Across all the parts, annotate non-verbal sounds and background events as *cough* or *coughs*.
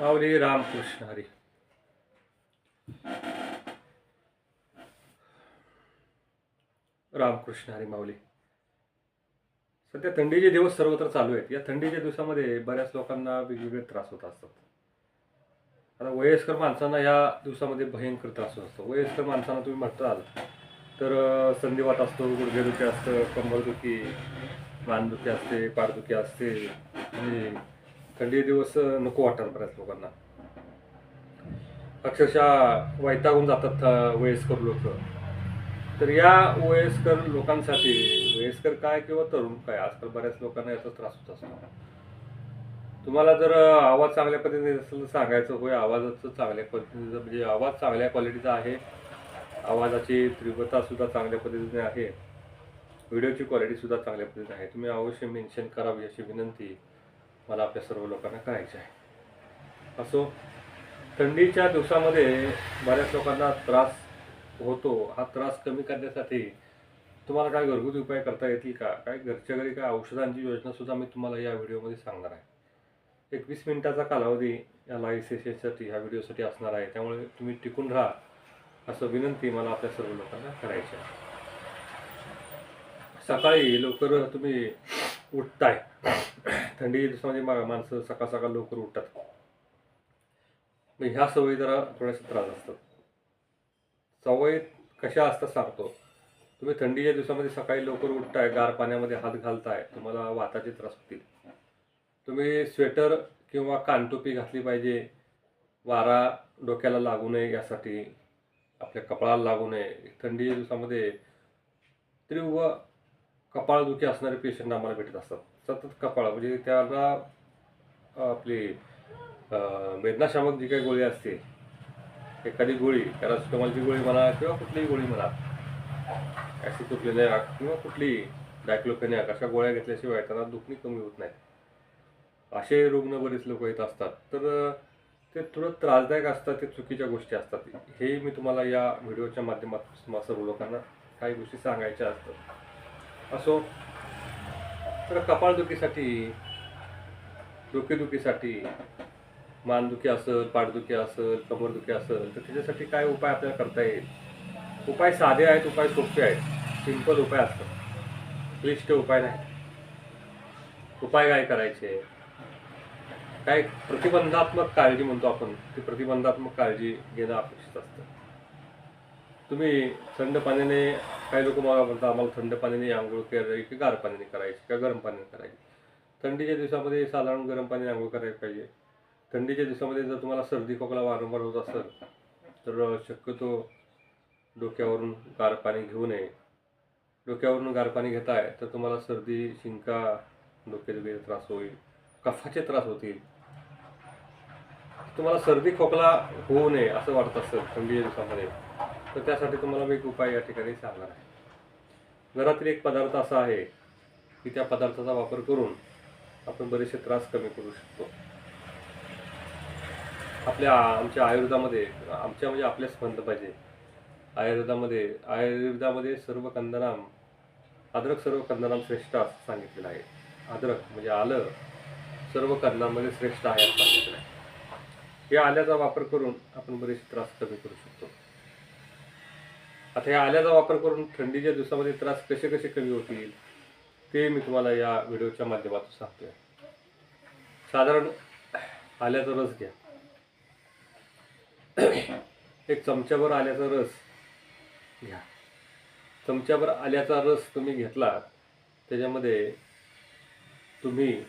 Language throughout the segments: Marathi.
माऊली रामकृष्ण हरी रामकृष्ण हरी माऊली सध्या थंडीचे दिवस सर्वत्र चालू आहेत. या थंडीच्या दिवसामध्ये बऱ्याच लोकांना वेगवेगळे त्रास होत असतात. आता वयस्कर माणसांना या दिवसामध्ये भयंकर त्रास होत असतो. वयस्कर माणसांना तुम्ही म्हणताल तर संधिवात असतो गुडघेदुखी असतं कंबरदुखी मानदुखी असते पाठदुखी असते आणि थंडी दिवस नको वाटतात बऱ्याच लोकांना. अक्षरशः वैतागून जातात वयस्कर लोक. तर या वयस्कर लोकांसाठी वयस्कर काय किंवा तरुण काय आजकाल बऱ्याच लोकांना याचा त्रास होत असतो. तुम्हाला जर आवाज चांगल्या पद्धतीने असेल तर सांगायचं होय आवाजाचं चांगल्या पद्धतीचं म्हणजे आवाज चांगल्या क्वालिटीचा आहे. आवाजाची तीव्रता सुद्धा चांगल्या पद्धतीने आहे. व्हिडिओची क्वालिटी सुद्धा चांगल्या पद्धतीने आहे. तुम्ही अवश्य मेन्शन करावी अशी विनंती. मला आपल्या सर्व लोकांना करायचं आहे. असो थंडीच्या दिवसामध्ये बऱ्याच लोकांना त्रास होतो. हा त्रास कमी करण्यासाठी तुम्हाला काय घरगुती उपाय करता येतील का? काय घरच्या घरी काय औषधांची योजनासुद्धा मी तुम्हाला या व्हिडिओमध्ये सांगणार आहे. एकवीस मिनिटाचा कालावधी या लाईव्ह सेशनसाठी ह्या व्हिडिओसाठी असणार आहे. त्यामुळे तुम्ही टिकून राहा असं विनंती मला आपल्या सर्व लोकांना करायची आहे. सकाळी लवकर तुम्ही उठताय. थंडी दिवसामध्ये मा- माणसं सकाळ सकाळ लवकर उठतात. मग ह्या सवयी जरा थोड्याशा त्रास असतात. सवयी कशा असतात सांगतो. तुम्ही थंडीच्या दिवसामध्ये सकाळी लवकर उठताय गार पाण्यामध्ये हात घालताय तुम्हाला वाताचे त्रास होतील. तुम्ही स्वेटर किंवा कानटोपी घातली पाहिजे. वारा डोक्याला लागू नये यासाठी आपल्या कपाळाला लागू नये. थंडीच्या दिवसामध्ये तीव्र कपाळदुखी असणारे पेशंट आम्हाला भेटत असतात. सतत कपाळ म्हणजे त्याला आपली वेदनाशामक जी काही गोळी असते एखादी गोळी पॅरासिटामॉलची गोळी म्हणा किंवा कुठलीही गोळी म्हणा ॲसिटोप्लेनिया किंवा कुठलीही डायक्लोपेनिया अशा गोळ्या घेतल्याशिवाय त्यांना दुखणी कमी होत नाही. असे रुग्ण बरेच लोक येत असतात. तर ते थोडं त्रासदायक असतात ते चुकीच्या गोष्टी असतात. हे मी तुम्हाला या व्हिडिओच्या माध्यमातून सर्व लोकांना काही गोष्टी सांगायच्या असतात. असो तर कपाळदुखीसाठी डोकेदुखीसाठी मानदुखी असेल पाठदुखी असेल कमरदुखी असेल तर त्याच्यासाठी काय उपाय आपल्याला करता येईल? उपाय साधे आहेत उपाय सोपे आहेत. सिंपल उपाय असतात. क्लिष्ट उपाय नाही. उपाय काय करायचे? काय प्रतिबंधात्मक काळजी म्हणतो आपण ती प्रतिबंधात्मक काळजी घेणं अपेक्षित असतं. तुम्ही थंड पाण्याने काही लोक मला म्हणतात आम्हाला थंड पाण्याने आंघोळ करायची की गार पाण्याने करायची का गरम पाण्याने करायची. थंडीच्या दिवसामध्ये साधारण गरम पाण्याने आंघोळ करायला पाहिजे. थंडीच्या दिवसामध्ये जर तुम्हाला सर्दी खोकला वारंवार होत असेल तर शक्यतो डोक्यावरून गार पाणी घेऊ नये. डोक्यावरून गार पाणी घेताय तर तुम्हाला सर्दी शिंका डोक्याचे त्रास होईल कफाचे त्रास होतील. तुम्हाला सर्दी खोकला होऊ नये असं वाटत असेल थंडीच्या दिवसामध्ये. तर त्यासाठी तुम्हाला मी एक उपाय या ठिकाणी सांगणार आहे. घरातील एक पदार्थ असा आहे की त्या पदार्थाचा वापर करून आपण बरेचसे त्रास कमी करू शकतो. आपल्या आमच्या आयुर्वेदामध्ये आमच्या म्हणजे आपल्याच म्हणलं पाहिजे. आयुर्वेदामध्ये आयुर्वेदामध्ये सर्व कंदनाम अद्रक सर्व कंदनाम श्रेष्ठ असं सांगितलेलं आहे. अद्रक म्हणजे आलं सर्व कंदनामध्ये श्रेष्ठ आहे असं सांगितलं आहे. या आल्याचा वापर करून आपण बरेचसे त्रास कमी करू शकतो. आता या आल्याचा वापर करून थंडीच्या दिवसामध्ये त्रास कसे कसे कमी होतील ते मी तुम्हाला या व्हिडिओच्या माध्यमातून सांगतोय. साधारण आल्याचा रस घ्या. एक चमच्याभर आल्याचा रस घ्या. चमच्याभर आल्याचा रस तुम्ही घेतला त्याच्यामध्ये तुम्ही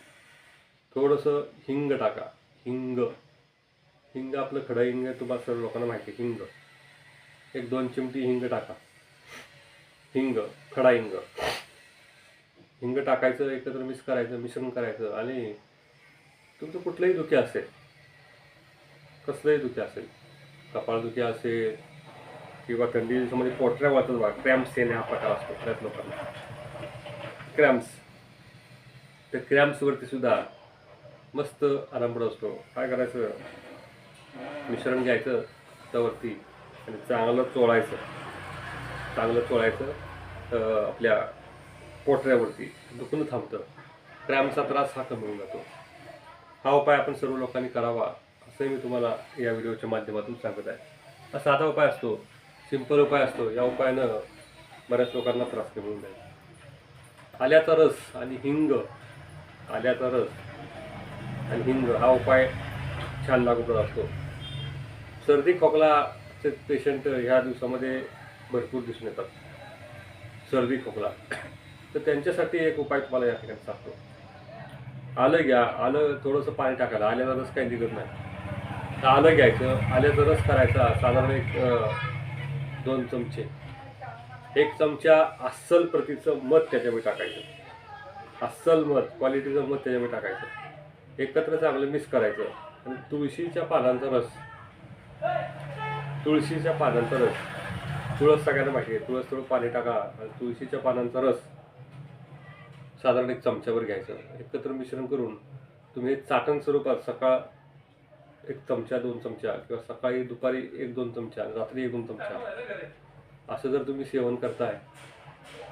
थोडंसं हिंग टाका. हिंग. हिंग आपलं खडा हिंग तुम्हाला सर्व लोकांना माहिती हिंग. एक दोन चिमटी हिंग टाका. हिंग खडा हिंग. हिंग टाकायचं एकत्र मिक्स करायचं मिश्रण करायचं आणि तुमचं कुठलंही दुखी असेल कसलंही दुखी असेल कपाळदुखी असेल किंवा थंडी दिवसामध्ये पोटऱ्या वाचत बघा क्रॅम्प्स येणे हा प्रकार असतो त्यात लोकांना. क्रॅम्प्स. त्या क्रॅम्प्सवरती सुद्धा मस्त आराम असतो. काय करायचं? मिश्रण घ्यायचं त्यावरती. आणि चांगलं चोळायचं. चांगलं चोळायचं आपल्या पोटऱ्यावरती दुखणं थांबतं. क्रॅमचा त्रास हा कमी होऊन जातो. हा उपाय आपण सर्व लोकांनी करावा असं असंही मी तुम्हाला या व्हिडिओच्या माध्यमातून सांगत आहे. हा साधा उपाय असतो सिंपल उपाय असतो. या उपायानं बऱ्याच लोकांना त्रास कमी होऊन जाईल. आल्याचा रस आणि हिंग आल्याचा रस आणि हिंग हा उपाय छान लागू पडत. असतो सर्दी खोकला खोकलाचे पेशंट ह्या दिवसामध्ये भरपूर दिसून येतात. सर्दी खोकला. तर त्यांच्यासाठी एक उपाय तुम्हाला या ठिकाणी सांगतो. आलं घ्या. आलं थोडंसं पाणी टाकायला. आल्याचा रस काही निघत नाही. तर आलं घ्यायचं. आल्याचा रस करायचा. साधारण एक दोन चमचे. एक चमचा अस्सल प्रतीचं मध त्याच्यामध्ये टाकायचं. अस्सल मध क्वालिटीचं मध त्याच्यामध्ये टाकायचं. एकत्र चांगलं मिक्स करायचं. आणि तुळशीच्या पानांचा रस. तुळशीच्या पानांचा रस. तुळस सगळ्यांना माहिती आहे. तुळस थोडं पाणी टाका. आणि तुळशीच्या पानांचा रस साधारण एक चमच्यावर घ्यायचं. एकत्र मिश्रण करून तुम्ही चाटण स्वरूपात सकाळ एक चमचा दोन चमचा किंवा सकाळी दुपारी एक दोन चमचा रात्री एक दोन चमचा. असं जर तुम्ही सेवन करताय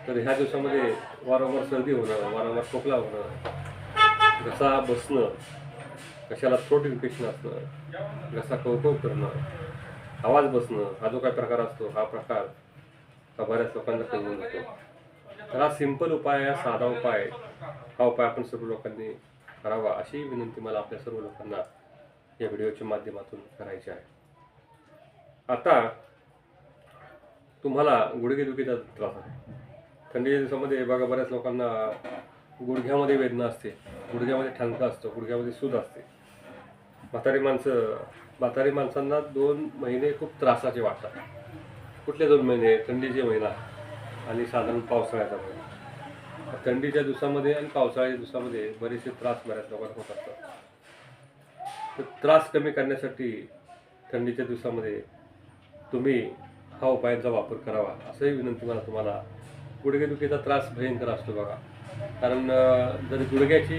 तर ह्या दिवसामध्ये वारंवार सर्दी होणं वारंवार खोकला होणं घसा बसणं कशाला थ्रोट इन्फेक्शन असणं घसा कवकव करणं आवाज बसणं हा जो काय प्रकार असतो हा प्रकार हा बऱ्याच लोकांना कमी जातो. तर हा सिंपल उपाय हा साधा उपाय हा उपाय आपण सर्व लोकांनी करावा अशी विनंती मला आपल्या सर्व लोकांना या व्हिडिओच्या माध्यमातून करायची आहे. आता तुम्हाला गुडघेदुखीचा त्रास आहे. थंडीच्या दिवसामध्ये बघा बऱ्याच लोकांना गुडघ्यामध्ये वेदना असते गुडघ्यामध्ये ठणका असतो गुडघ्यामध्ये सूज असते. म्हातारी माणसं म्हातारी माणसांना दोन महिने खूप त्रासाचे वाटतात. कुठले दोन महिने? थंडीचे महिना आणि साधारण पावसाळ्याचा महिना. थंडीच्या दिवसामध्ये आणि पावसाळ्याच्या दिवसामध्ये बरेचसे त्रास बऱ्याच लोकांना होत असतात. तर त्रास कमी करण्यासाठी थंडीच्या दिवसामध्ये तुम्ही हा उपायांचा वापर करावा असंही विनंती मला तुम्हाला. गुडघेदुखीचा त्रास भयंकर असतो बघा. कारण जर गुडघ्याची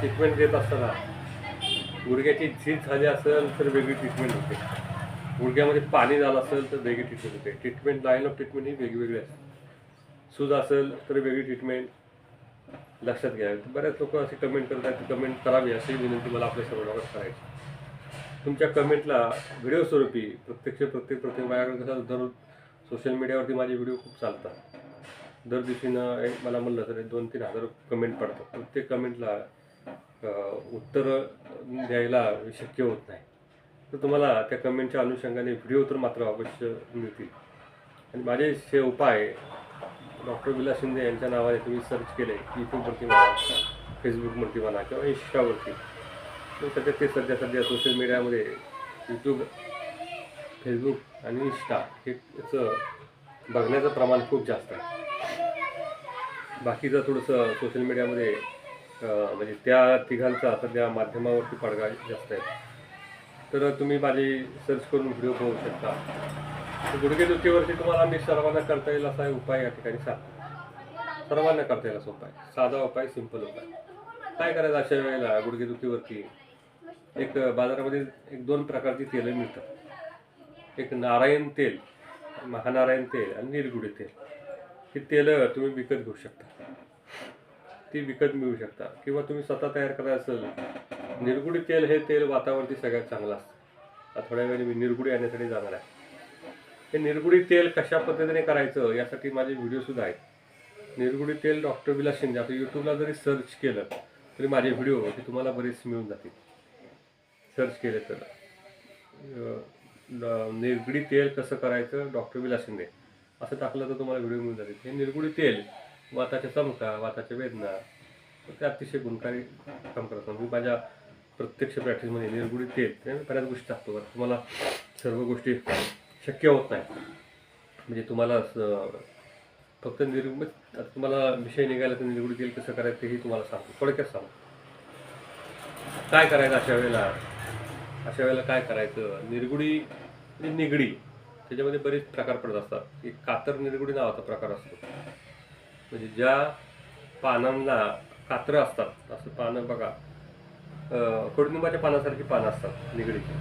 ट्रीटमेंट देत असताना गुडघ्याची झीज झाली असेल तर वेगळी ट्रीटमेंट होते. गुडघ्यामध्ये पाणी झालं असेल तर वेगळी ट्रीटमेंट होते. ट्रीटमेंट लाईन ऑफ ट्रीटमेंट ही वेगवेगळी असते. सूज असेल तर वेगळी ट्रीटमेंट लक्षात घ्यावी. बऱ्याच लोक असे कमेंट करतात ती कमेंट करावी अशी विनंती मला आपल्या सर्व करायची. तुमच्या कमेंटला व्हिडिओ स्वरूपी प्रत्यक्ष प्रत्येक प्रत्येक माझ्याकडे कसं दर सोशल मीडियावरती माझे व्हिडिओ खूप चालतात. दर दिवशीनं एक मला म्हणलं तर दोन तीन हजार कमेंट पडतात. प्रत्येक कमेंटला उत्तर द्यायला शक्य होत नाही. तर तुम्हाला त्या कमेंटच्या अनुषंगाने व्हिडिओ तर मात्र अवश्य मिळतील. आणि माझे हे उपाय डॉक्टर विलास शिंदे यांच्या नावाने तुम्ही सर्च केले यूट्यूबवरती म्हणा फेसबुकवरती म्हणा किंवा इंस्टावरती तर सध्या ते सध्या सध्या सोशल मीडियामध्ये यूट्यूब फेसबुक आणि इंस्टा हे बघण्याचं प्रमाण खूप जास्त आहे. बाकीचं थोडंसं सोशल मीडियामध्ये म्हणजे त्या तिघांचा सध्या माध्यमावरती पडगा जास्त आहे. तर तुम्ही माझी सर्च करून व्हिडिओ पाहू शकता. गुडघेदुखीवरती तुम्हाला मी सर्वांना करता येईल असा उपाय या ठिकाणी सांग सर्वांना करता येईल असा उपाय. साधा उपाय सिंपल उपाय. काय करायचं अशा वेळेला गुडघेदुखीवरती एक बाजारामध्ये एक दोन प्रकारची तेलं मिळतात. एक नारायण तेल महानारायण तेल आणि निरगुडी तेल. ही तेलं तुम्ही विकत घेऊ शकता. ती विकत मिळू शकता. किंवा तुम्ही स्वतः तयार करायचं असेल निरगुडी तेल हे तेल वातावरती सगळ्यात चांगलं असतं. थोड्या वेळाने मी निरगुडी आणण्यासाठी जाणार आहे. हे निरगुडी तेल कशा पद्धतीने करायचं यासाठी माझे व्हिडिओसुद्धा आहेत. निरगुडी तेल डॉक्टर विलास शिंदे आता यूट्यूबला जरी सर्च केलं तरी माझे व्हिडिओ ते तुम्हाला बरेच मिळून जातील. सर्च केले तर. न- निरगुडी तेल कसं करायचं? डॉक्टर विलास शिंदे. असं टाकलं तर तुम्हाला व्हिडिओ मिळून जातील. हे निरगुडी तेल वाताच्या चमका वाताच्या वेदना ते अतिशय गुणकारी काम करतात. मी माझ्या प्रत्यक्ष प्रॅक्टिसमध्ये निरगुडी तेल ते बऱ्याच गोष्टी टाकतो बरं तुम्हाला सर्व गोष्टी शक्य होत नाही म्हणजे तुम्हाला फक्त निर्गुड म्हणजे आता तुम्हाला विषय निघाला तर निरगुडी तेल कसं करायचं तेही तुम्हाला सांगतो. थोडक्यात सांगतो. काय करायचं अशा वेळेला? अशा वेळेला काय करायचं? निरगुडी म्हणजे निगडी त्याच्यामध्ये बरेच प्रकार पडत असतात. एक कातर निरगुडी नावाचा प्रकार असतो. म्हणजे ज्या पानांना कात्रं असतात असं पानं बघा. कडुनिंबाच्या पानासारखी पानं असतात निगडीची.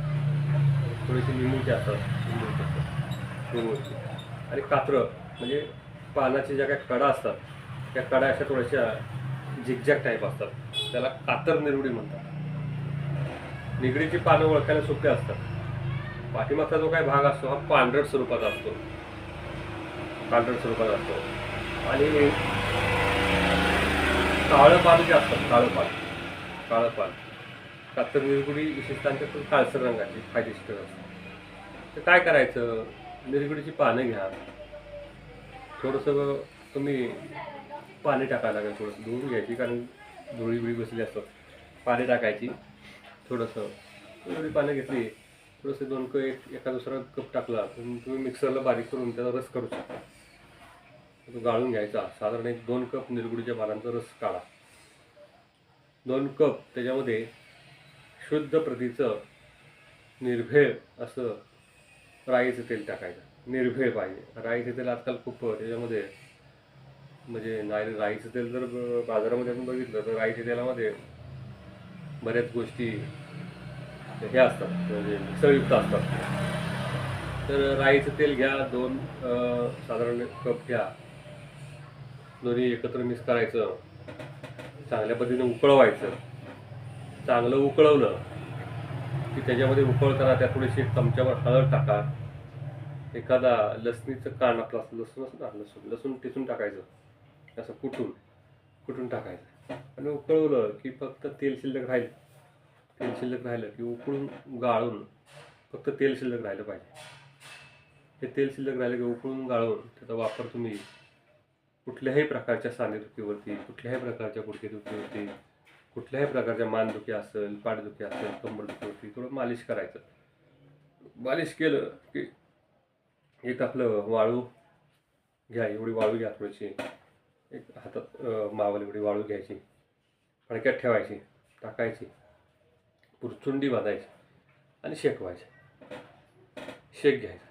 थोडीशी लिंबूची असतात लिंबूची लिंबूची. आणि कात्रं म्हणजे पानाच्या ज्या काही कडा असतात त्या कडा अशा थोड्याशा झिकझॅक टाईप असतात. त्याला कातर निरुडी म्हणतात. निगडीची पानं ओळखायला सोपे असतात. पाठीमागचा जो काही भाग असतो हा पांढरट स्वरूपाचा असतो. पांढरट स्वरूपाचा असतो. आणि काळं पाल जे असतात काळं पान काळं पान का तर निरगुडी विशेषतः आमच्याकडून काळसर रंगाची फायदेशीर असतात. तर काय करायचं? निरगुडीची पानं घ्या. थोडंसं तुम्ही पाणी टाकायला लागेल थोडंसं धुवून घ्यायची कारण धुळी बिळी बसली असतात. पाणी टाकायची. थोडंसं थोडी पानं घेतली थोडंसं दोन क एक एका दुसरा कप टाकला तुम्ही मिक्सरला बारीक करून त्याचा रस करू शकता. तो गाळून घ्यायचा. साधारण एक दोन कप निरगुडीच्या पानांचा रस काढा. दोन कप त्याच्यामध्ये शुद्ध प्रतीचं निर्भेळ असं राईचं तेल टाकायचं. निर्भेळ पाहिजे. राईचं तेल आजकाल खूप त्याच्यामध्ये म्हणजे नाही राईचं तेल जर बाजारामध्ये आपण बघितलं तर राईच्या तेलामध्ये बऱ्याच गोष्टी हे असतात. म्हणजे मिसळयुक्त असतात. तर राईचं तेल घ्या दोन साधारण कप घ्या. दोन्ही एकत्र मिक्स करायचं. चांगल्या पद्धतीने उकळवायचं. चांगलं उकळवलं की त्याच्यामध्ये उकळ करा त्या थोडीशी एक चमच्यावर हळद टाका. एखादा लसणीचं कान आपलं लसूण असतं ना लसूण लसूण टिसून टाकायचं. असं कुटून कुटून टाकायचं. आणि उकळवलं की फक्त तेल शिल्लक राहील. तेल शिल्लक राहिलं की उकळून गाळून फक्त तेल शिल्लक राहिलं पाहिजे. हे तेल शिल्लक राहिलं की उकळून गाळून त्याचा वापर तुम्ही कुठल्याही प्रकारच्या सानेदुखीवरती कुठल्याही प्रकारच्या गुडघेदुखीवरती कुठल्याही प्रकारच्या मानदुखी असेल पाठदुखी असेल कंबरदुखीवरती थोडं मालिश करायचं. मालिश केलं की एक आपलं वाळू घ्या एवढी वाळू घ्या थोडीशी. एक हातात मावल एवढी वाळू घ्यायची. फडक्यात ठेवायची टाकायची. पुरचुंडी बांधायची आणि शेकवायची. शेक घ्यायचा.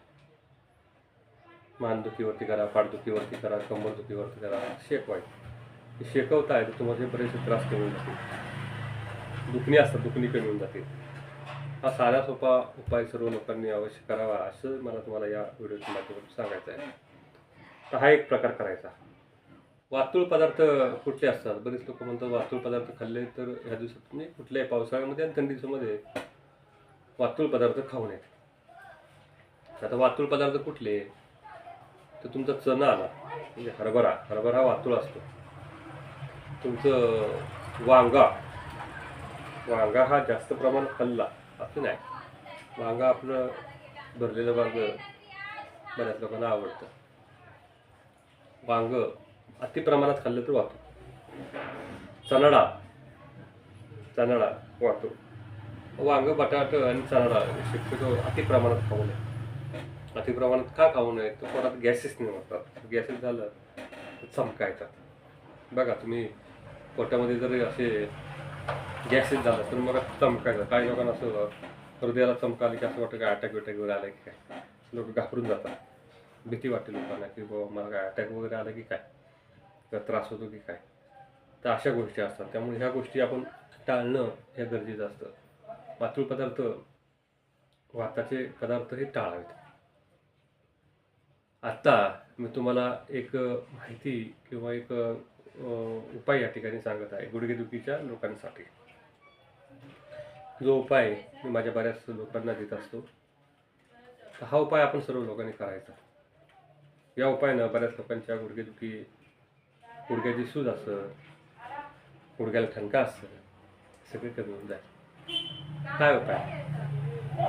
मानदुखीवरती करा पाठदुखीवरती करा कंबरदुखीवरती करा शेकवायचं हे शेकवताय तर तुम्हाला बरेचसे त्रास कमी होऊन जातील. दुखणी असतात दुखणी कमी होऊन जातील. हा साधा सोपा उपाय सर्व लोकांनी अवश्य करावा असं मला तुम्हाला या व्हिडिओच्या माध्यमातून सांगायचं आहे. तर हा एक प्रकार करायचा. वातुळ पदार्थ कुठले असतात? बरेच लोक म्हणतात वातुळ पदार्थ खाल्ले तर ह्या दिवसात म्हणजे कुठल्याही पावसाळ्यामध्ये आणि थंडी दिवसामध्ये वातुळ पदार्थ खाऊ नयेत आता वातुळ पदार्थ कुठले? तर तुमचा चणा आला. म्हणजे हरभरा हरभरा वातुळ असतो. तुमचं वांगा वांगा हा जास्त प्रमाणात खाल्ला असं नाही. वांगा आपलं भरलेलं वांग बऱ्याच लोकांना आवडतं. वांग अति प्रमाणात खाल्लं तर वाहतो चणाडा चणाडा वाहतो वांग बटाट आणि चणाडा शक्यतो अति प्रमाणात खाऊ नये. अति प्रमाणात का खाऊ नये? तर पोटात गॅसेस निर्मातात गॅसेस झालं तर चमका येतात बघा तुम्ही पोटामध्ये जर असे गॅसेस झालं तर मग चमकायचं. काही लोकांना असं हृदयाला चमका आली की असं वाटतं काय अटॅक बिटॅक वगैरे आलं की काय? लोक घाबरून जातात. भीती वाटते लोकांना की बाबा मला काय अटॅक वगैरे आलं की काय? किंवा त्रास होतो की काय? तर अशा गोष्टी असतात. त्यामुळे ह्या गोष्टी आपण टाळणं हे गरजेचं असतं. पातळ पदार्थ वाताचे पदार्थ हे टाळावेत. आत्ता मी तुम्हाला एक माहिती किंवा एक उपाय या ठिकाणी सांगत आहे गुडघेदुखीच्या लोकांसाठी. जो उपाय मी माझ्या बऱ्याच लोकांना देत असतो तर हा उपाय आपण सर्व लोकांनी करायचा. या उपायानं बऱ्याच लोकांच्या गुडघेदुखी गुडघ्याची सूज असं गुडघ्याला ठणका असतं सगळे कमी होऊन जाईल. काय उपाय?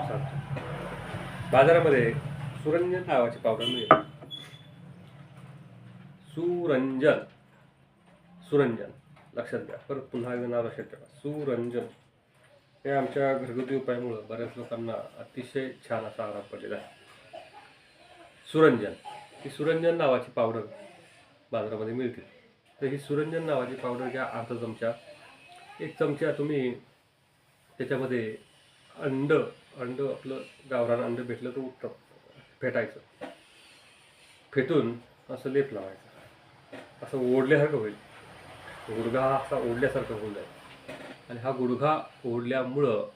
सांगतो. बाजारामध्ये सुरंजन नावाची पावडर मिळेल. सुरंजन. सुरंजन. लक्षात घ्या. परत पुन्हा एकदा नाव लक्षात ठेवा. सुरंजन. हे आमच्या घरगुती उपायामुळं बऱ्याच लोकांना अतिशय छान असा आराम पडलेला आहे. सुरंजन. ही सुरंजन नावाची पावडर बाजारामध्ये मिळते तर ही सुरंजन नावाची पावडर घ्या अर्धा चमचा. एक चमचा तुम्ही त्याच्यामध्ये अंड अंड आपलं गावरान अंड भेटलं तर उत्तम. फेटायचं. फेटून असं लेप लावायचं. असं ओढल्यासारखं होईल. गुडघा हा असा ओढल्यासारखं होऊन जाईल. आणि हा गुडघा ओढल्यामुळं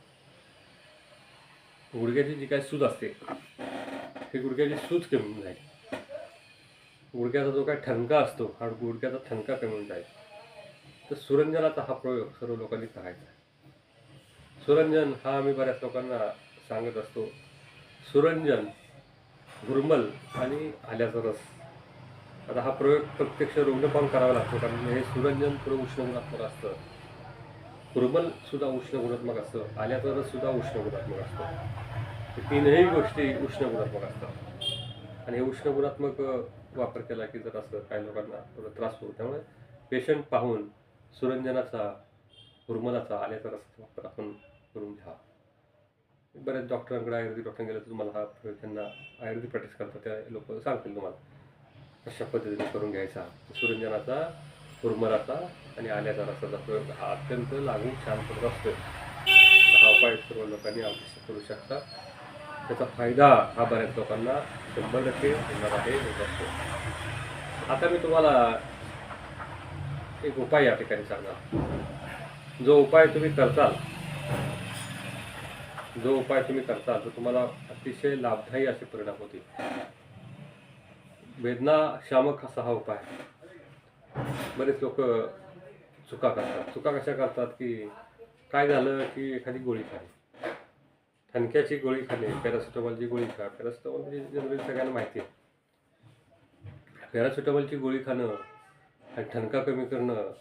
गुडघ्याची जी काही सूज असते ही गुडघ्याची सूज कमी होऊन जाईल. गुडघ्याचा जो काही ठणका असतो हा गुडघ्याचा ठणका कमी होऊन जाईल. तर सुरंजनाचा हा प्रयोग सर्व लोकांनी करायचा आहे. सुरंजन हा आम्ही बऱ्याच लोकांना सांगत असतो. सुरंजन गुरमल आणि आल्याचा रस. आता हा प्रयोग प्रत्यक्ष रुग्ण पाहून करावा लागतो कारण हे सुरंजन थोडं उष्ण गुणात्मक असतं. कुर्बल सुद्धा उष्ण गुणात्मक असतं आल्याचं सुद्धा उष्ण गुणात्मक असतं तीनही गोष्टी उष्ण गुणात्मक असतात. आणि हे उष्ण गुणात्मक वापर केला की जर असं काही लोकांना थोडा त्रास होतो त्यामुळे पेशंट पाहून सुरंजनाचा गुरमलाचा आल्याचा रस्ता वापर आपण करून घ्या. बऱ्याच डॉक्टरांकडे आयुर्वेदिक डॉक्टर गेलं तर तुम्हाला हा प्रयोग त्यांना आयुर्वेदिक प्रॅक्टिस करतात त्या लोक सांगतील तुम्हाला. कशा पद्धतीने करून घ्यायचा. सुरंजनाचा गुरमलाचा आणि आल्याचा रसाचा प्रयोग हा अत्यंत लागून छान पडत असतो. हा उपाय सर्व लोकांनी अवश्य करू शकता. त्याचा फायदा हा बऱ्याच लोकांना शंभर टक्के होणार आहे होत असतो. आता मी तुम्हाला एक उपाय या ठिकाणी सांगणार. जो उपाय तुम्ही करताल जो उपाय तुम्ही करताल तो तुम्हाला अतिशय लाभदायी असे परिणाम होतील. वेदना शामक असा हा उपाय. बरेच लोक चुका करतात. चुका कशा करतात की काय झालं की एखादी गोळी खाली ठणक्याची गोळी खाणे पॅरासिटॉमॉलची गोळी खा. पॅरासिटॉमॉल म्हणजे जनरली सगळ्यांना माहिती आहे. पॅरासिटॉमॉलची गोळी खाणं आणि ठणका कमी करणं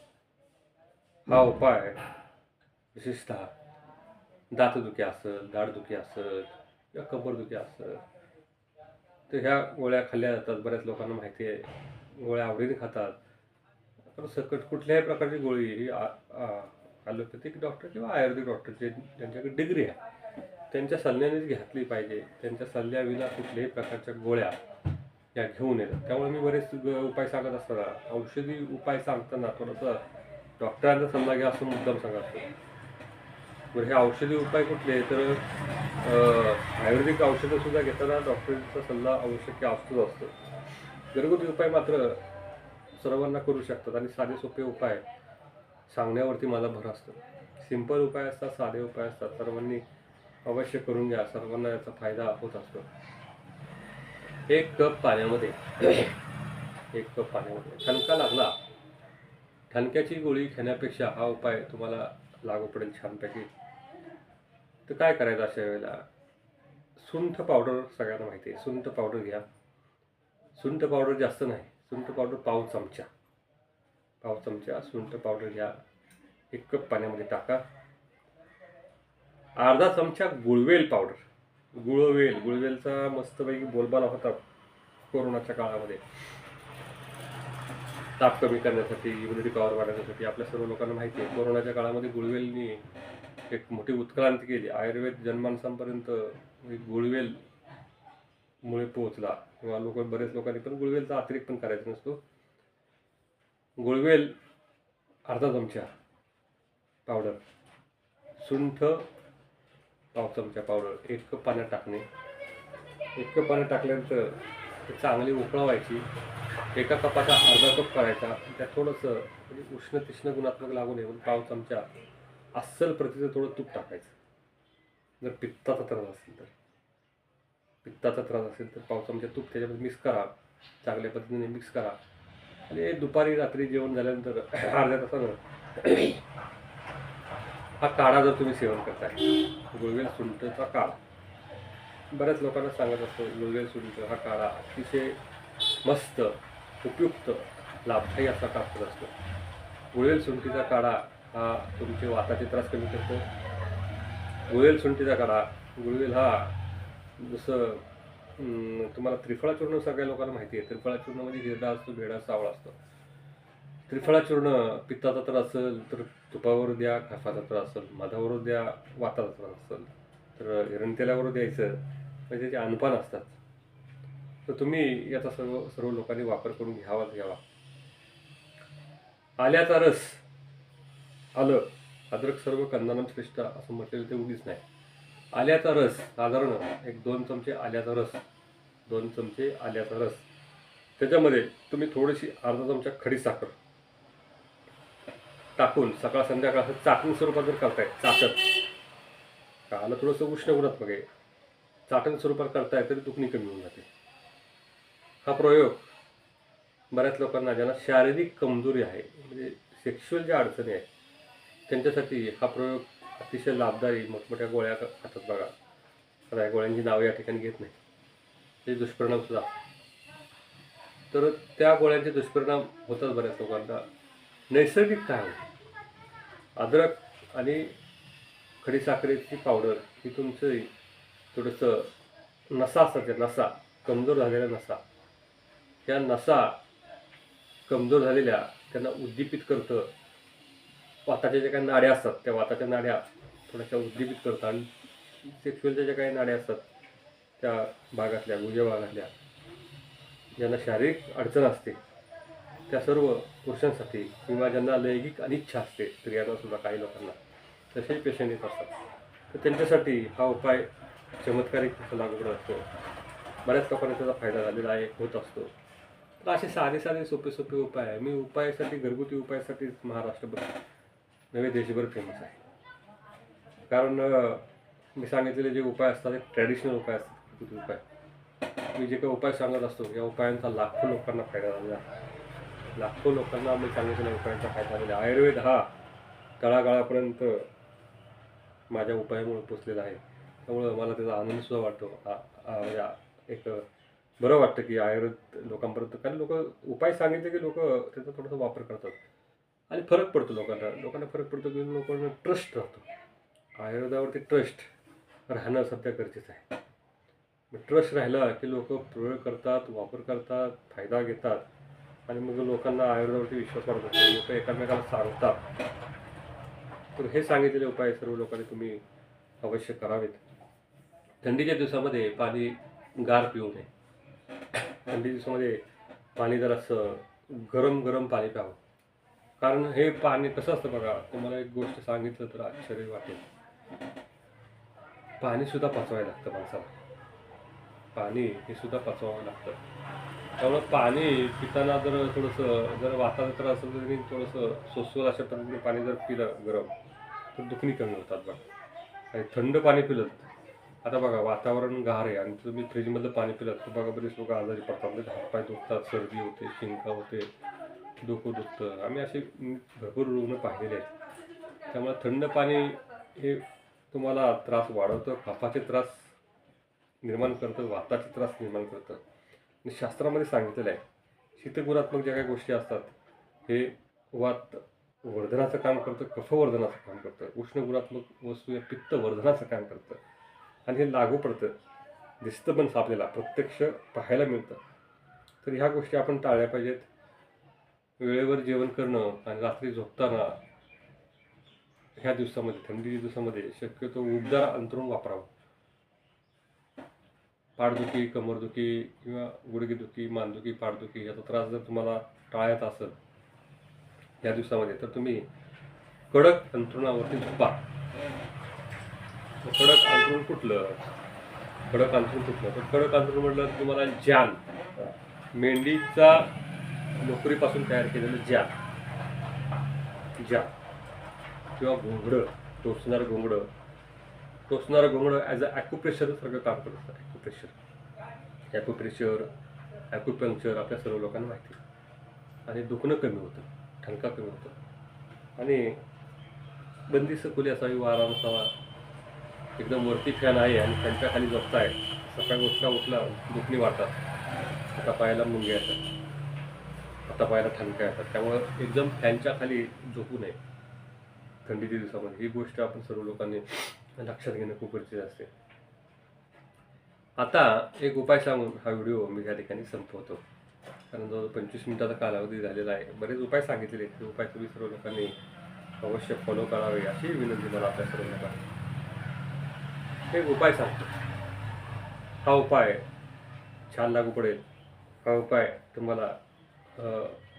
हा उपाय विशेषतः दातदुखी असेल दाढदुखी असेल किंवा कंबरदुखी असेल तर ह्या गोळ्या खाल्ल्या जातात बऱ्याच लोकांना माहिती आहे. गोळ्या आवडीने खातात. पण सकट कुठल्याही प्रकारची गोळी ही ॲलोपॅथिक डॉक्टर किंवा आयुर्वेदिक डॉक्टर जे ज्यांच्याकडे डिग्री आहे त्यांच्या सल्ल्यानेच घेतली पाहिजे. त्यांच्या सल्ल्याविना कुठल्याही प्रकारच्या गोळ्या या घेऊ नयेत. त्यामुळे मी बरेच उपाय सांगत असताना औषधी उपाय सांगताना थोडंसं डॉक्टरांचा सल्ला घ्या असं मुद्दाम सांगत असतो. बरं हे औषधी उपाय कुठले? तर आयुर्वेदिक औषधंसुद्धा घेताना डॉक्टरांचा सल्ला आवश्यक असतोच असतो. घरगुती उपाय मात्र सर्वांना करू शकतात आणि साधे सोपे उपाय सांगण्यावरती माझा भर असतो. सिंपल उपाय असतात साधे उपाय असतात. सर्वांनी अवश्य करून घ्या. सर्वांना याचा फायदा होत असतो. एक कप पाण्यामध्ये एक कप पाण्यामध्ये ठणका लागला. ठणक्याची गोळी खाण्यापेक्षा हा उपाय तुम्हाला लागू पडेल छानपैकी. तर काय करायचं अशा वेळेला? सुंठ पावडर सगळ्यांना माहिती आहे. सुंठ पावडर घ्या. सुंठ पावडर जास्त नाही. सुंठ पावडर पाव चमचा. पाव चमचा सुंठ पावडर घ्या. एक कप पाण्यामध्ये टाका. अर्धा चमचा गुळवेल पावडर गुळवेल. गुळवेलचा मस्तपैकी बोलबाला होता कोरोनाच्या काळामध्ये. ताप कमी करण्यासाठी इम्युनिटी पॉवर वाढवण्यासाठी आपल्या सर्व लोकांना माहिती आहे. कोरोनाच्या काळामध्ये गुळवेलनी एक मोठी उत्क्रांती केली. आयुर्वेद जनमानसांपर्यंत गुळवेल मुळे पोहोचला. किंवा लोक बरेच लोकांनी पण गुळवेलचा अतिरेक पण करायचा नसतो. गुळवेल अर्धा चमचा पावडर सुंठ पाव चमचा पावडर एक कप पाण्यात टाकणे. एक कप पाण्यात टाकल्यानंतर ते चांगली उकळवायची. एका कपाचा अर्धा कप करायचा. त्यात थोडंसं म्हणजे उष्ण तीक्ष्ण गुणात्मक लागू नये म्हणून पाव चमचा अस्सल प्रतीचं थोडं तूप टाकायचं. जर पित्ताचा त्रास असेल तर. पित्ताचा त्रास असेल तर पाव चमचा तूप त्याच्यामध्ये मिक्स करा. चांगल्या पद्धतीने मिक्स करा. आणि दुपारी रात्री जेवण झाल्यानंतर *coughs* अर्ध्या तासानं *coughs* हा काढा जर तुम्ही सेवन करताय. गुळवेल सुंठचा काढा. बऱ्याच लोकांना सांगत असतो गुळवेल सुंठ हा काढा अतिशय मस्त उपयुक्त लाभदायी असा कापत असतो. गुळवेल सुंठीचा काढा हा तुमचे वाताचे त्रास कमी करतो. गुळवेल सुंठीचा काढा. गुळवेल हा जसं तुम्हाला त्रिफळा चूर्ण सगळ्या लोकांना माहिती आहे. त्रिफळा चूर्णमध्ये हिरडा असतो भेडा सावळा असतो. त्रिफळा चूर्ण पित्ताचा त्रास असेल तर तुपावर द्या कफाचा त्रास असेल मधावर द्या वाताचा त्रास असेल तर हिरणतेलावर द्यायचं. म्हणजे त्याचे अनपान असतात. तर तुम्ही याचा सर्व सर्व लोकांनी वापर करून घ्यावाच घ्यावा. आल्याचा रस. आलं. अद्रक सर्व कंदानं श्रेष्ठ असं म्हटलेलं ते उगीच नाही. आल्याचा रस साधारण एक दोन चमचे आल्याचा रस दोन चमचे आल्याचा रस. त्याच्यामध्ये तुम्ही थोडीशी अर्धा चमचा खडी साखर टाकून सकाळ संध्याकाळ असं चाटण स्वरूपात जर करताय चाटण का आलं थोडंसं उष्ण गुणात्मक आहे चाटण स्वरूपात करताय तरी दुखणी कमी होऊन जाते. हा प्रयोग बऱ्याच लोकांना ज्यांना शारीरिक कमजोरी आहे म्हणजे सेक्शुअल ज्या अडचणी आहेत त्यांच्यासाठी हा प्रयोग अतिशय लाभदायी मोठमोठ्या गोळ्या खातात बघा. आता या गोळ्यांची नावं या ठिकाणी घेत नाही. ते दुष्परिणाम सुद्धा. तर त्या गोळ्यांचे दुष्परिणाम होतात बऱ्याच लोकांना. नैसर्गिक काय होतं? अद्रक आणि खडीसाखरेची पावडर ही तुमचं थोडंसं नसा असतात त्या नसा कमजोर झालेल्या नसा. त्या नसा कमजोर झालेल्या त्यांना उद्दीपित करतं. वाताच्या ज्या काही नाड्या असतात त्या वाताच्या नाड्या थोड्याशा उद्दीपित करतात आणि सेक्शुअलच्या ज्या काही नाड्या असतात त्या भागातल्या गुजे भागातल्या ज्यांना शारीरिक अडचण असते त्या सर्व पुरुषांसाठी किंवा ज्यांना लैंगिक अनिच्छा असते स्त्रियांना सुद्धा काही लोकांना तसेही पेशंट येत असतात. तर त्यांच्यासाठी हा उपाय चमत्कारिक असा लागू करत असतो. बऱ्याच लोकांना त्याचा फायदा झालेला आहे होत असतो. तर असे साधे साधे सोपे सोपे उपाय आहे. मी उपायासाठी घरगुती उपायासाठी महाराष्ट्रभर नवे देशभर फेमस आहे. कारण मी सांगितलेले जे उपाय असतात ते ट्रॅडिशनल उपाय असतात घरगुती उपाय. मी जे काही उपाय सांगत असतो या उपायांचा लाखो लोकांना फायदा झालेला आहे. लाखो लोकांना मी सांगितलेल्या उपायांचा फायदा झालेला आहे. आयुर्वेद हा तळागाळापर्यंत माझ्या उपायामुळे पोचलेला आहे. त्यामुळं मला त्याचा आनंदसुद्धा वाटतो. म्हणजे एक बरं वाटतं की आयुर्वेद लोकांपर्यंत कारण लोक उपाय सांगितले की लोक त्याचा थोडासा वापर करतात. आणि फरक पडतो लोकांना. लोकांना फरक पडतो की लोकांना ट्रस्ट राहतो. आयुर्वेदावरती ट्रस्ट राहणं सध्या गरजेचं आहे. ट्रस्ट राहिला की लोक प्रयोग करतात वापर करतात फायदा घेतात आणि मग लोकांना आयुर्वेदावरती विश्वास वाढत असतो म्हणजे लोक एकमेकाला सांगतात. तर हे सांगितलेले उपाय सर्व लोकांनी तुम्ही अवश्य करावेत. थंडीच्या दिवसामध्ये पाणी गार पिऊ नये. थंडी दिवसामध्ये पाणी जरासं गरम गरम पाणी प्यावं. कारण हे पाणी कसं असतं बघा तुम्हाला एक गोष्ट सांगितलं तर आश्चर्य वाटेल. पाणी सुद्धा पचवायला लागतं माणसाला. पाणी हे सुद्धा पचवावं लागतं. त्यामुळं पाणी पिताना जर थोडंसं जर वाताचा त्रास असेल तर थोडंसं सोसवल अशा पद्धतीने पाणी जर पिलं गरम तर दुखणी कमी होतात बघा. आणि थंड पाणी पिलं आता बघा वातावरण गार आहे आणि तुम्ही फ्रीजमधलं पाणी पिलं तर बघा बरेच लोक आजारी पडतात. म्हणजे हातपाय दुखतात सर्दी होते शिंका होते. डोकं दुखतं. आम्ही असे भरपूर रुग्ण पाहिलेले आहेत. त्यामुळे थंड पाणी हे तुम्हाला त्रास वाढवतं कफाचे त्रास निर्माण करतं वाताचे त्रास निर्माण करतं. आणि शास्त्रामध्ये सांगितलेलं आहे शीतगुणात्मक ज्या काही गोष्टी असतात हे वात वर्धनाचं काम करतं कफवर्धनाचं काम करतं. उष्णगुणात्मक वस्तू या पित्त वर्धनाचं काम करतं. आणि हे लागू पडतं. दिसतं पण आपल्याला प्रत्यक्ष पाहायला मिळतं. तर ह्या गोष्टी आपण टाळल्या पाहिजेत. वेळेवर जेवण करणं आणि रात्री झोपताना ह्या दिवसामध्ये थंडीच्या दिवसामध्ये शक्यतो उबदार अंतरून वापरावं. पाठदुखी कमरदुखी किंवा गुडघेदुखी मानदुखी पाठदुखी याचा त्रास जर तुम्हाला टाळायचा असेल या दिवसामध्ये तर तुम्ही कडक अंतरुणावरती झोपा. कडक अंतरुण कुठलं? कडक अंतरुण कुठलं? तर कडक अंतरुण म्हटलं तुम्हाला जान मेंढीचा लोकरीपासून तयार केलेलं ज्या ज्या किंवा घोंगडं टोचणारं घोंगडं टोचणारं घोंगडं ॲज अ ॲक्युप्रेशर सारखं काम करत असतं ॲक्युप्रेशर ॲक्युप्रेशर ॲक्युपंक्चर आपल्या सर्व लोकांना माहिती. आणि दुखणं कमी होतं ठणका कमी होतं. आणि बंदिस्त खोली असावी वारा नसावा एकदम वरती फॅन आहे आणि फॅनच्या खाली आहे सकाळी उठला उठला दुखणी वाटतात आता पायाला मुंग्या येतात. आता पायाला ठणका येतात त्यामुळं एकदम फॅनच्या खाली झोपू नये थंडीच्या दिवसामध्ये. ही गोष्ट आपण सर्व लोकांनी लक्षात घेणं खूप गरजेचं असते. आता एक उपाय सांगून हा व्हिडिओ मी या ठिकाणी संपवतो. कारण जवळ पंचवीस मिनिटाचा कालावधी झालेला आहे. बरेच उपाय सांगितलेले ते उपाय तुम्ही सर्व लोकांनी अवश्य फॉलो करावे अशी विनंती मला आपल्या सर्व लोकांना. एक उपाय सांगतो. हा उपाय छान लागू पडेल. हा उपाय तुम्हाला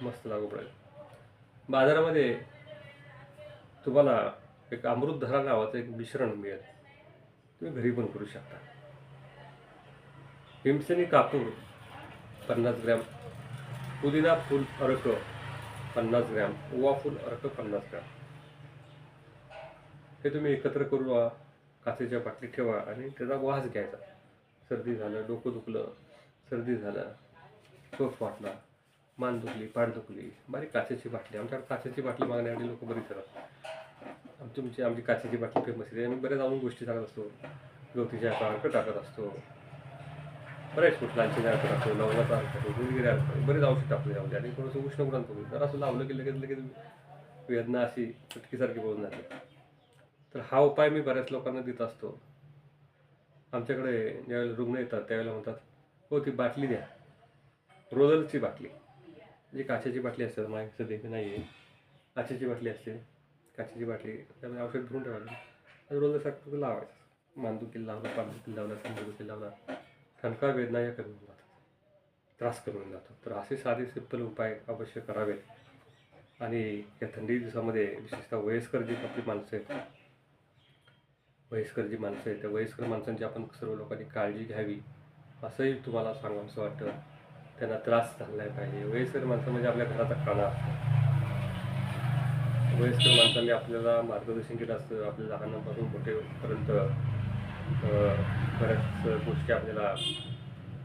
मस्त लागू पडेल. बाजारामध्ये तुम्हाला एक अमृतधरा नावाचं एक मिश्रण मिळेल. तुम्ही घरी पण करू शकता. हिमसेनी कापूर पन्नास ग्रॅम. पुदिना फुल अर्क पन्नास ग्रॅम. ओवा फुल अर्क पन्नास ग्रॅम. हे तुम्ही एकत्र करून काचेच्या बाटलीत ठेवा आणि त्याचा वास घ्यायचा. सर्दी झालं डोकं दुखलं सर्दी झालं कफ वाटला. मान दुखली पाठ दुखली बारीक काचेची बाटली. आमच्याकडे काचेची बाटली मागण्यासाठी लोक बरीच येतात. आमची तुमची आमची काचेची बाटली फेमस आहे. आम्ही बऱ्याच जाऊन गोष्टी सांगत असतो. गवतीच्या अर्क टाकत असतो. बरेच फुटलांची अर्क टाकतो लवणाचा अर्क टाकतो वेगवेगळे अर्क बरेच औषध टाकतो त्यामध्ये आणि थोडंसं उष्ण गुणांत होईल जर असं लावलं की लगेच लगेच वेदना अशी चटकीसारखी बोलून जाते. तर हा उपाय मी बऱ्याच लोकांना देत असतो. आमच्याकडे ज्यावेळेला रुग्ण येतात त्यावेळेला म्हणतात हो ती बाटली द्या. रोलरची बाटली. जी काचेची बाटली असते माझ्याकडे सध्या नाही आहे काचेची बाटली असते काचेची बाटली त्यामध्ये औषध भरून ठेवायचं. आणि रोलरसारखं लावायचं. मानदुखीला लावला पाठदुखीला लावला सांगदुखीला लावला ठणका वेदना या कमी होऊन जातात. त्रास कमी होऊन जातो तर असे साधे सिंपल उपाय अवश्य करावेत आणि या थंडी दिवसामध्ये विशेषतः वयस्कर जी आपली माणसं आहेत वयस्कर जी माणसं आहेत त्या वयस्कर माणसांची आपण सर्व लोकांनी काळजी घ्यावी असंही तुम्हाला सांगावंसं वाटतं. त्यांना त्रास झाला पाहिजे वयस्कर माणसं म्हणजे आपल्या घराचा काना असतो. वयस्कर माणसांनी आपल्याला मार्गदर्शन केलं असतं आपल्या लहानापासून मोठेपर्यंत बऱ्याच गोष्टी आपल्याला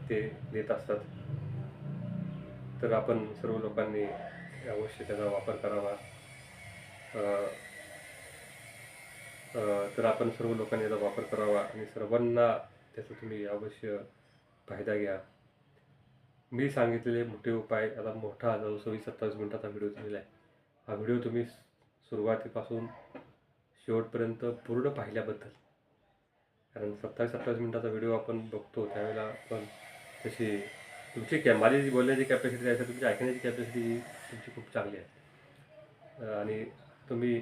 ते देत असतात. तर आपण सर्व लोकांनी अवश्य त्याचा वापर करावा. तर आपण सर्व लोकांनी याचा वापर करावा आणि सर्वांना त्याचा तुम्ही अवश्य फायदा घ्या. मी सांगितलेले मोठे उपाय आता मोठा जवळ सव्वीस सत्तावीस मिनिटाचा व्हिडिओ दिलेला आहे. हा व्हिडिओ तुम्ही सुरुवातीपासून शेवटपर्यंत पूर्ण पाहिल्याबद्दल. कारण सत्तावीस सत्तावीस मिनिटाचा व्हिडिओ आपण बघतो त्यावेळेला आपण तशी तुमची कॅ माझी जी बोलण्याची कॅपॅसिटी आहे तुमची ऐकण्याची कॅपॅसिटी तुमची खूप चांगली आहे. आणि तुम्ही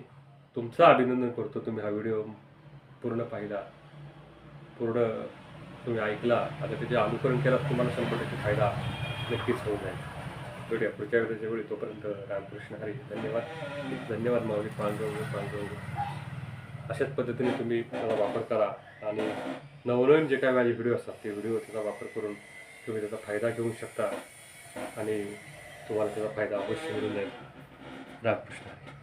तुमचं अभिनंदन करतो तुम्ही हा व्हिडिओ पूर्ण पाहिला. पूर्ण तुम्ही ऐकला. आता त्याचे अनुकरण केलं तुम्हाला शंभर टक्के फायदा. नक्कीच होऊन जाईल भेटूया. पुढच्या वेळेच्या वेळी तोपर्यंत रामकृष्ण हरी. धन्यवाद. धन्यवाद माऊली पांडव पांडव. अशाच पद्धतीने तुम्ही त्याचा वापर करा आणि नवनवीन जे काय माझे व्हिडिओ असतात ते व्हिडिओ त्याचा वापर करून तुम्ही त्याचा फायदा घेऊ शकता आणि तुम्हाला त्याचा फायदा अवश्य मिळून जाईल. रामकृष्ण हरी.